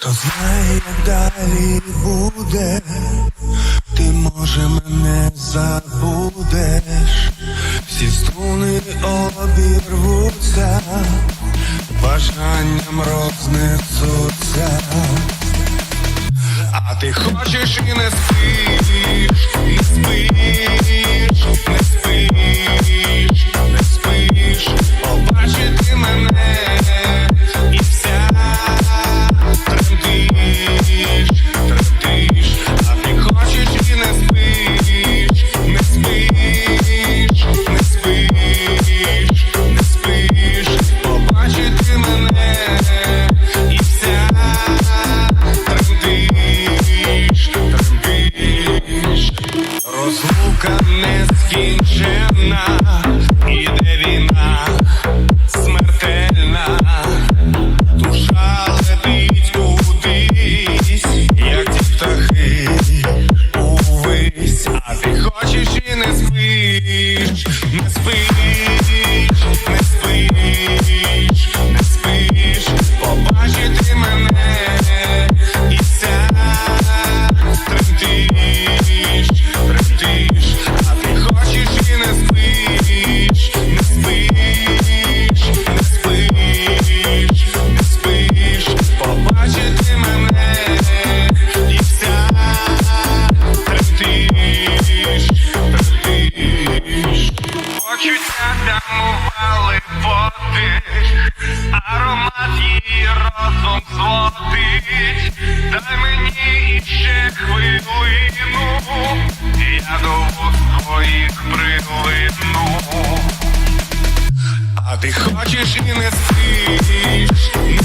Хто знає, як далі буде, ти може мене забудеш, всі струни обірвуться, бажанням рознесуться, а ти хочеш і не спиш, і спиш, не спиш. спину, я до вуст твоїх а ти хочеш і не спиш.